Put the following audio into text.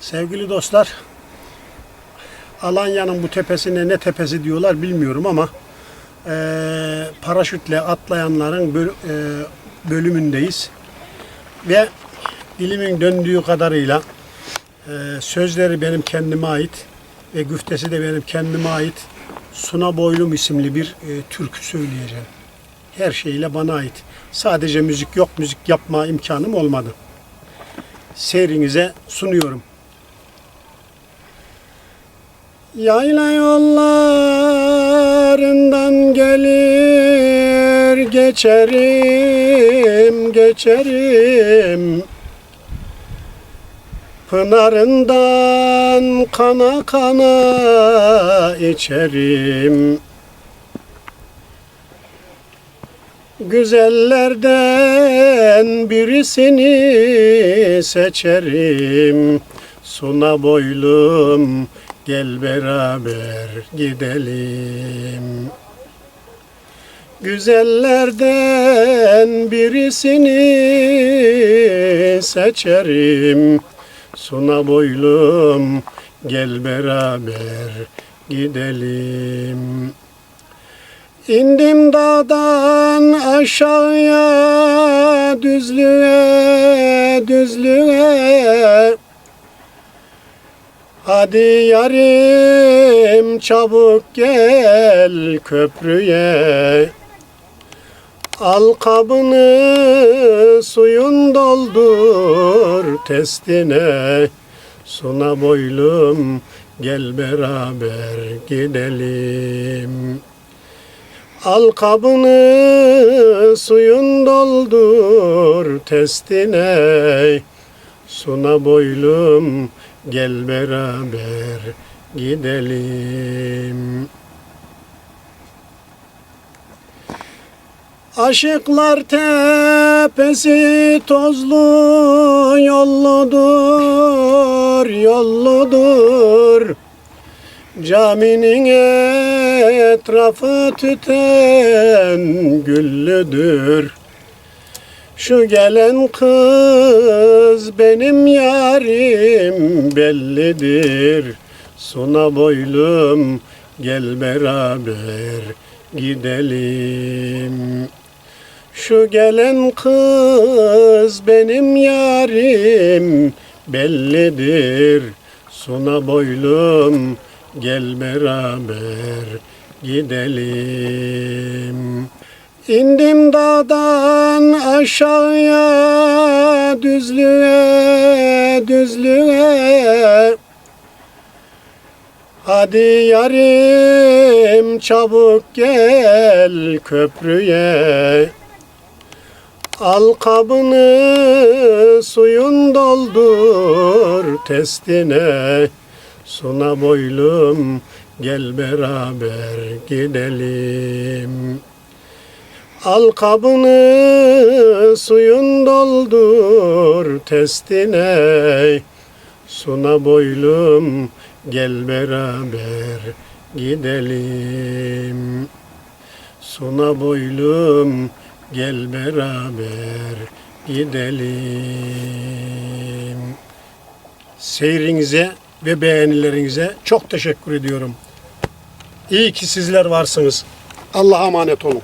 Sevgili dostlar, Alanya'nın bu tepesine ne tepesi diyorlar bilmiyorum ama eee, paraşütle atlayanların böl- eee, bölümündeyiz. Ve dilimin döndüğü kadarıyla eee, sözleri benim kendime ait ve güftesi de benim kendime ait Suna Boylum isimli bir eee, türkü söyleyeceğim. Her şeyle bana ait. Sadece müzik yok, müzik yapma imkanım olmadı. Seyrinize sunuyorum. Yayla yollarından gelir geçerim geçerim. Pınarından kana kana içerim. Güzellerden birisini seçerim. Suna boylum gel beraber gidelim. Güzellerden birisini seçerim. Suna boylum gel beraber gidelim. İndim dağdan aşağıya düzlüğe düzlüğe Hadi yarim çabuk gel köprüye. Al kabını suyun doldur testine. Suna boylum gel beraber gidelim. Al kabını suyun doldur testine. Suna boylum gel beraber gidelim Aşıklar tepesi tozlu yolludur, yolludur. Caminin etrafı tüten güllüdür. Şu gelen kız benim yarim bellidir. Suna boylum gel beraber gidelim. Şu gelen kız benim yarim bellidir. Suna boylum gel beraber gidelim. İndim dağdan aşağıya düzlüğe düzlüğe. Hadi yarim çabuk gel köprüye. Al kabını suyun doldur testine. Suna boylum gel beraber gidelim Al kabını suyun doldur testine Suna boylum gel beraber gidelim Suna boylum gel beraber gidelim Seyrinize ve beğenilerinize çok teşekkür ediyorum. İyi ki sizler varsınız. Allah'a emanet olun.